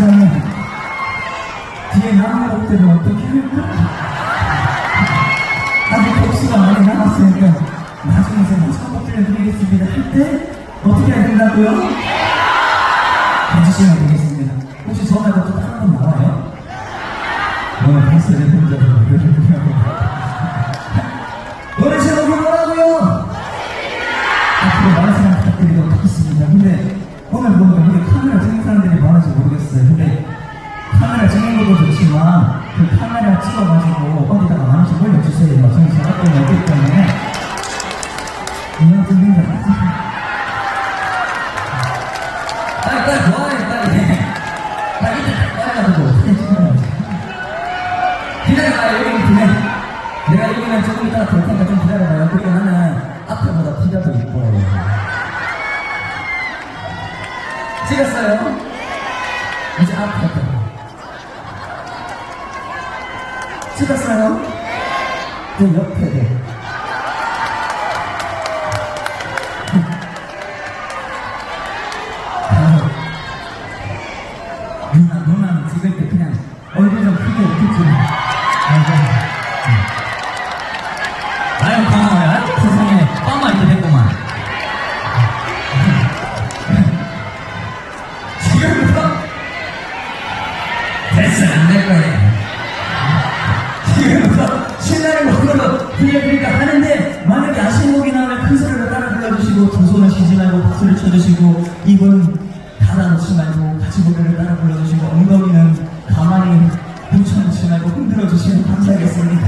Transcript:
세상에 뒤에 양아들을 어떻게 할까? 아직 복수가 많이 남았으니까 나중에 제가 뭐 처음 들려드리겠습니다 할 때 어떻게 해야 된다고요? 네. 해주시면 되겠습니다 혹시 전화가 찍는 것도 좋지만 그 카메라 찍어가지고 어디다가 많이씩 올려주세요. 저희 작업팀이 없기 때문에 이만 들린다. 빨리 빨리 좋아해 빨리. 빨리 빨리가지고 어떻게 찍어야지. 기다려봐요 여기 그냥 내가 여기는 조금 이따가 볼 테니까 좀 기다려봐요. 그리고 나는 앞에보다 뒤가 더 이뻐요. 찍었어요? 이제 앞에 찍었어요? 그 옆에 돼. 아, 누나, 누나는 찍을 때 그냥 얼굴 좀 크게 웃기지. 네. 아유, 고마워요. 아유, 세상에. 빵만 이렇게 됐구만. 지금부터 됐어, 안될 거예요. 그래 그렇게 하는데 만약에 아시는 곡이 나오면 큰 소리로 따라 불러주시고 두 손을 쉬지 말고 박수를 쳐주시고 입은 닫아놓지 말고 같이 노래를 따라 불러주시고 엉덩이는 가만히 붙여놓지 말고 흔들어주시면 감사하겠습니다.